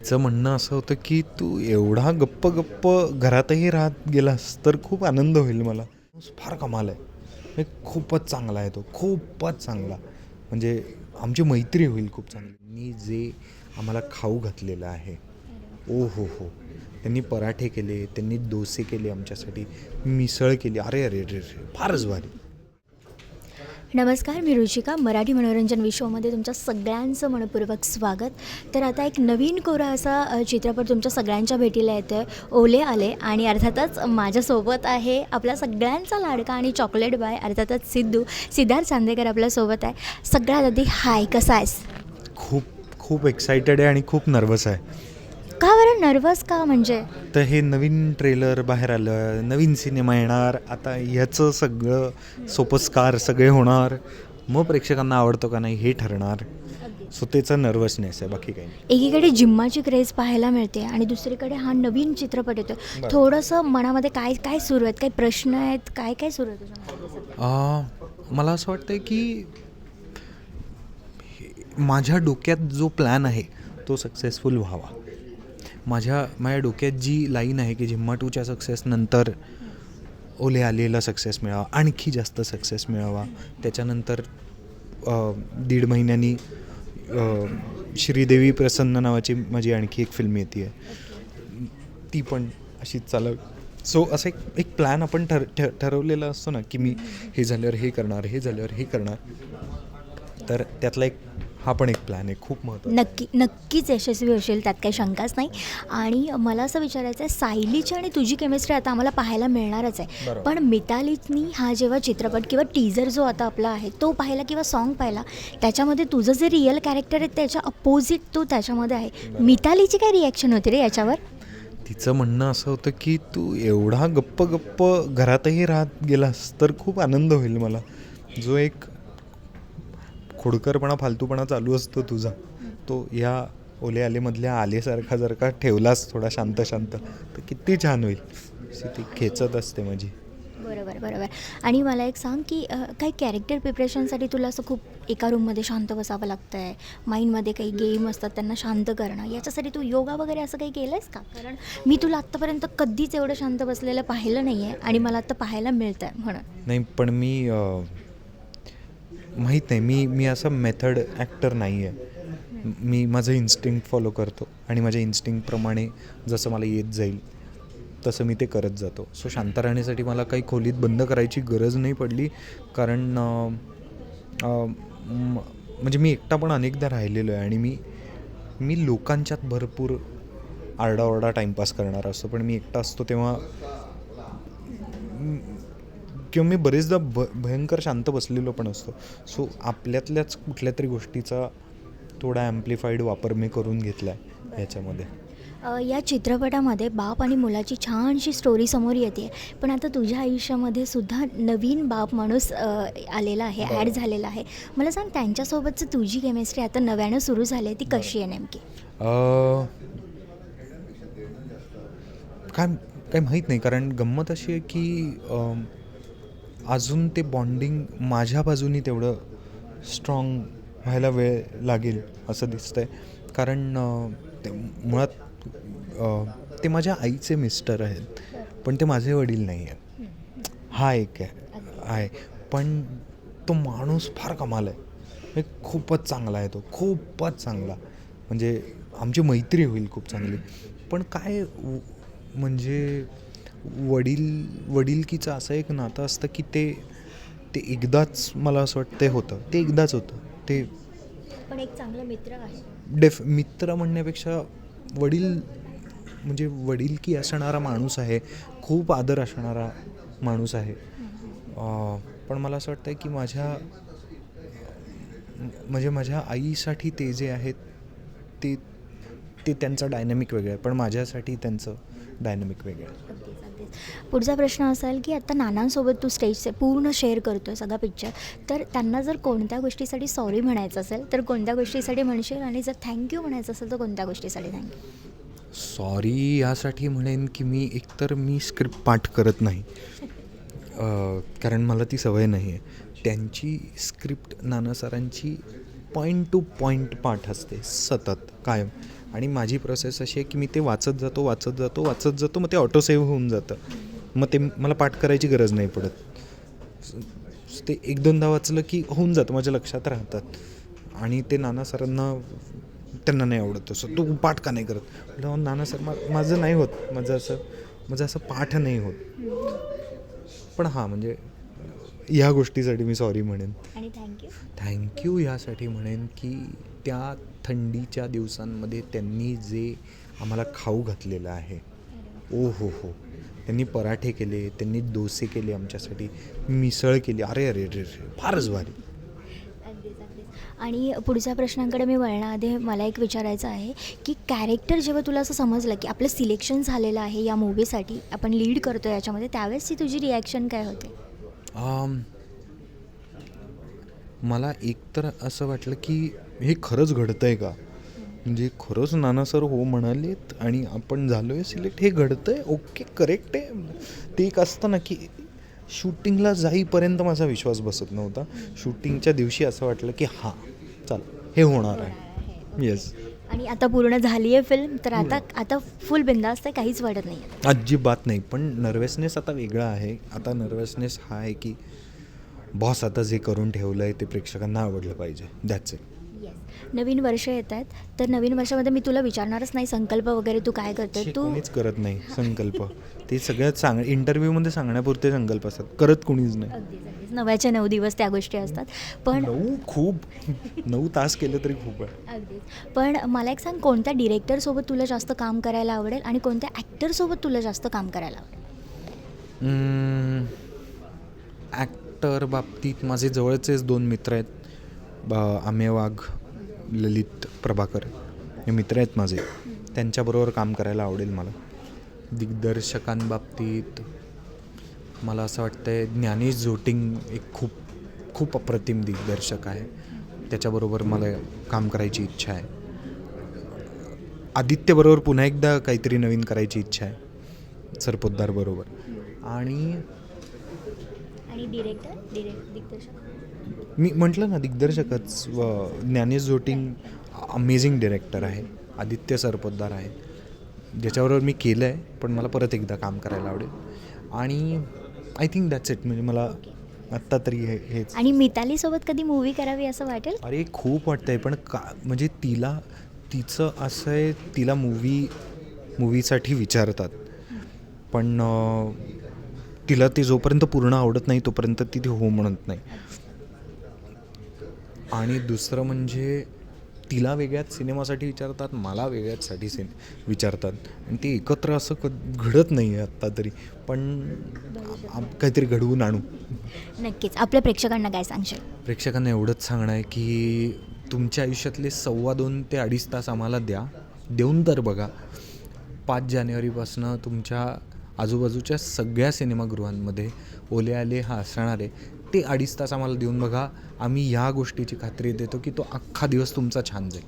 तिचं म्हणणं असं होतं की तू एवढा गप्प गप्प घरातही राहत गेलास तर खूप आनंद होईल मला. फार कमाल आहे. खूपच चांगला आहे तो. खूपच चांगला. म्हणजे आमची मैत्री होईल खूप चांगली. मी जे आम्हाला खाऊ घातलेलं आहे. ओ हो हो. त्यांनी पराठे केले त्यांनी डोसे केले आमच्यासाठी मिसळ केली. अरे अरे अरे अरे. फारच भारी. नमस्कार मी रुचिका मराठी मनोरंजन विश्वामध्ये तुमच्या सगळ्यांचं मनपूर्वक स्वागत. तर आता एक नवीन कोरा असा चित्रपट तुमच्या सगळ्यांच्या भेटीला येतो आहे ओले आले आणि अर्थातच माझ्यासोबत आहे आपला सगळ्यांचा लाडका आणि चॉकलेट बाय अर्थातच सिद्धू. सिद्धार्थ चांदेकर आपल्यासोबत आहे. सगळ्यात आधी हाय कसा आहेस? खूप खूप एक्सायटेड आहे आणि खूप नर्वस आहे. का बरं नर्वस का म्हणजे? तर हे नवीन ट्रेलर बाहेर आलं नवीन सिनेमा येणार आता ह्याचं सगळं सोपस्कार सगळे होणार. मग प्रेक्षकांना आवडतो का नाही हे ठरणार. सो त्याचा नर्वसनेस आहे बाकी काही नाही. एकीकडे जिम्माची क्रेज पाहायला मिळते आणि दुसरीकडे हा नवीन चित्रपट येतो. थोडंसं मनामध्ये काय काय सुरू आहेत? काही प्रश्न आहेत? काय काय सुरू आहे तुझ्या मनामध्ये सध्या? आ, मला असं वाटतं की हे- माझ्या डोक्यात जो प्लॅन आहे तो सक्सेसफुल व्हावा. माझ्या माझ्या डोक्यात जी लाईन आहे की झिम्मा टूच्या सक्सेस नंतर ओले आलेला सक्सेस मिळावा आणखी जास्त सक्सेस मिळावा त्याच्यानंतर दीड महिन्यांनी श्रीदेवी प्रसन्न नावाची माझी आणखी एक फिल्म येते आहे ती पण अशीच चालव सो असं एक एक प्लॅन आपण ठर ठ ठरवलेला असतो ना की मी हे झाल्यावर हे करणार हे झाल्यावर हे करणार. तर त्यातला एक हा पण एक प्लॅन आहे खूप महत्त्वाचा नक्की नक्कीच यशस्वी होशील त्यात काही शंकाच नाही. आणि मला असं विचारायचं आहे सायलीची आणि तुझी केमिस्ट्री आता आम्हाला पाहायला मिळणारच आहे. पण मितालीनी हा जेव्हा चित्रपट किंवा टीजर जो आता आपला आहे तो पाहिला किंवा सॉन्ग पाहिला त्याच्यामध्ये तुझं जे रिअल कॅरेक्टर आहे त्याच्या अपोजिट तो त्याच्यामध्ये आहे. मितालीची काय रिॲक्शन होती रे याच्यावर? तिचं म्हणणं असं होतं की तू एवढा गप्प गप्प घरातही राहत गेलास तर खूप आनंद होईल मला. जो एक खोडकरपणा फालतूपणा चालू असतो तुझा. तो या ओले आलेमधल्या आलेसारखा जर का ठेवलास थोडा शांत शांत तर किती छान होईल. ती खेचत असते माझी. बरोबर बरोबर. आणि मला एक सांग की काही कॅरेक्टर प्रिपरेशनसाठी तुला असं खूप एका रूममध्ये शांत बसावं लागतं आहे माइंडमध्ये काही गेम असतात त्यांना शांत करणं याच्यासाठी तू योगा वगैरे असं काही केलं आहेस का? कारण मी तुला आत्तापर्यंत कधीच एवढं शांत बसलेलं पाहिलं नाही आहे आणि मला आत्ता पाहायला मिळतं आहे म्हणून. नाही पण मी माहीत नाही. मी मी असं मेथड ॲक्टर नाही आहे. मी माझं इन्स्टिंक्ट फॉलो करतो आणि माझ्या इन्स्टिंक्टप्रमाणे जसं मला येत जाईल तसं मी ते करत जातो. सो शांत राहण्यासाठी मला काही खोलीत बंद करायची गरज नाही पडली. कारण म्हणजे मी एकटा पण अनेकदा राहिलेलो आहे आणि मी मी लोकांच्यात भरपूर आरडाओरडा टाईमपास करणार असतो. पण मी एकटा असतो तेव्हा किंवा मी बरेचदा भ भयंकर शांत बसलेलो पण असतो. सो आपल्यातल्याच कुठल्या तरी गोष्टीचा थोडा ॲम्प्लिफाईड वापर मी करून घेतला आहे ह्याच्यामध्ये या चित्रपटामध्ये बाप आणि मुलाची छानशी स्टोरी समोर येते. पण आता तुझ्या आयुष्यामध्ये सुद्धा नवीन बाप माणूस आलेला आहे ॲड. झालेला आहे. मला सांग त्यांच्यासोबतचं तुझी केमिस्ट्री आता नव्यानं सुरू झाली आहे ती कशी आहे नेमकी? काय काय माहीत नाही कारण गंमत अशी आहे की अजून ते बॉन्डिंग माझ्या बाजूनी तेवढं स्ट्रॉंग व्हायला वेळ लागेल असं दिसतंय. कारण ते मुळात ते माझ्या आईचे मिस्टर आहेत. पण ते माझे वडील नाही आहेत. हा एक आहे. आहे. पण तो माणूस फार कमाल आहे. हे खूपच चांगला आहे तो. खूपच चांगला. म्हणजे आमची मैत्री होईल खूप चांगली. पण काय म्हणजे वडील वडीलकीचं असं एक नातं असतं की ते ते एकदाच मला असं वाटतं ते होतं. ते एकदाच होतं. ते पण एक चांगला मित्र आहे. डेफ मित्र म्हणण्यापेक्षा वडील म्हणजे वडीलकी असणारा माणूस आहे. खूप आदर असणारा माणूस आहे. पण मला असं वाटतं की माझ्या म्हणजे माझ्या आईसाठी ते जे आहेत ते ते त्यांचं डायनॅमिक वेगळं आहे. पण माझ्यासाठी त्यांचं डायनॅमिक वेगळं आहे. पुढचा प्रश्न असेल की आता नानांसोबत तू स्टेजचे पूर्ण शेअर करतोय सगळा पिक्चर तर त्यांना जर कोणत्या गोष्टीसाठी सॉरी म्हणायचं असेल तर कोणत्या गोष्टीसाठी म्हणशील? आणि जर थँक्यू म्हणायचं असेल तर कोणत्या गोष्टीसाठी थँक्यू सॉरी यासाठी म्हणेन की मी एकतर मी स्क्रिप्ट पाठ करत नाही. कारण मला ती सवय नाही आहे त्यांची स्क्रिप्ट नाना सरांची पॉईंट टू पॉईंट पाठ असते सतत कायम. आणि माझी प्रोसेस अशी आहे की मी ते वाचत जातो वाचत जातो वाचत जातो मग ते ऑटो सेव्ह होऊन जातं. मग ते मला पाठ करायची गरज नाही पडत. ते एक दोनदा वाचलं की होऊन जातं माझ्या लक्षात राहतात. आणि ते नाना सरांना त्यांना नाही आवडत असं. तू पाठ का नाही करत? नाना सर मा माझं नाही होत. माझं असं माझं असं पाठ नाही होत. पण हां म्हणजे ह्या गोष्टीसाठी मी सॉरी म्हणेन. आणि थँक्यू थँक्यू यासाठी म्हणेन की त्या थंडीच्या दिवसांमध्ये त्यांनी जे आम्हाला खाऊ घातलेलं आहे. ओ हो हो. त्यांनी पराठे केले त्यांनी डोसे केले आमच्यासाठी मिसळ केली. अरे अरे अरे अरे फारच भारी. आणि पुढच्या प्रश्नांकडे मी वळण्याआधी मला एक विचारायचं आहे की कॅरेक्टर जेव्हा तुला असं समजलं की आपलं सिलेक्शन झालेलं आहे या मूवीसाठी आपण लीड करतो याच्यामध्ये त्यावेळेसची तुझी रिॲक्शन काय होते? मला एकतर असं वाटलं की हे खरंच घडतं आहे का? म्हणजे खरंच नाना सर हो म्हणालेत आणि आपण झालो आहे सिलेक्ट. हे घडतं आहे ओके करेक्ट आहे. ते एक असतं ना की शूटिंगला जाईपर्यंत माझा विश्वास बसत नव्हता. शूटिंगच्या दिवशी असं वाटलं की हां चाल हे होणार आहे. येस आणि आता पूर्ण झाली आहे फिल्म तर आता आता फुल बिंदास्त आहे काहीच वाटत नाही अजिबात नाही पण नर्वसनेस आता वेगळा आहे. आता नर्वसनेस हा आहे की बॉस आता जे करून ठेवलं आहे ते प्रेक्षकांना आवडलं पाहिजे दॅट्स इट नवीन वर्ष येत आहेत. तर नवीन वर्षामध्ये मी तुला विचारणारच नाही संकल्प वगैरे तू काय करतोय? तू कोणीच करत नाही संकल्प. ते सगळ्यात सांग इंटरव्ह्यूमध्ये सांगण्यापुरते संकल्प असतात. करत कोणीच नाही. नव्याच्या नऊ दिवस त्या गोष्टी असतात. पण नऊ? खूप. नऊ तास केलं तरी खूप आहे. अगदीच पण मला एक सांग कोणत्या डिरेक्टरसोबत तुला जास्त काम करायला आवडेल आणि कोणत्या ॲक्टरसोबत तुला जास्त काम करायला आवडेल? ॲक्टर बाबतीत माझे जवळचेच दोन मित्र आहेत. आमे वाघ ललित प्रभाकर हे मित्र आहेत माझे. त्यांच्याबरोबर काम करायला आवडेल मला. दिग्दर्शकांबाबतीत मला असं वाटतं आहे ज्ञानेश झोटिंग एक खूप खूप अप्रतिम दिग्दर्शक आहे. त्याच्याबरोबर मला काम करायची इच्छा आहे. आदित्यबरोबर पुन्हा एकदा काहीतरी नवीन करायची इच्छा आहे. सरपोतदार बरोबर. आणि आणि डिरेक्टर डिरेक्ट दिग्दर्शक. मी म्हटलं ना दिग्दर्शकच ज्ञानेश जोटिंग अमेझिंग डिरेक्टर आहे आदित्य सरपोतदार आहे. ज्याच्याबरोबर मी केलं आहे पण मला परत एकदा काम करायला आवडेल. आणि आय थिंक दॅट्स इट म्हणजे मला आत्ता तरी हे हेच. आणि मितालीसोबत कधी मूवी करावी असं वाटेल? अरे खूप वाटतंय पण का म्हणजे तिला तिचं असं आहे तिला मूवी मूवीसाठी विचारतात. पण तिला ते जोपर्यंत पूर्ण आवडत नाही तोपर्यंत ती ते हो म्हणत नाही. आणि दुसरं म्हणजे तिला वेगळ्याच सिनेमासाठी विचारतात मला वेगळ्याचसाठी सिने विचारतात. आणि ते एकत्र असं क घडत नाही आहे आत्ता तरी. पण काहीतरी घडवून आणू. नक्कीच. आपल्या प्रेक्षकांना काय सांगशील? प्रेक्षकांना एवढंच सांगणं आहे की तुमच्या आयुष्यातले सव्वा दोन ते अडीच तास आम्हाला द्या. देऊन तर बघा. पाच जानेवारीपासनं तुमच्या आजूबाजूच्या सगळ्या सिनेमागृहांमध्ये ओले आले हा असणार आहे ते अडीच तास आम्हाला देऊन बघा. आम्ही ह्या गोष्टीची खात्री देतो की तो अख्खा दिवस तुमचा छान जाईल.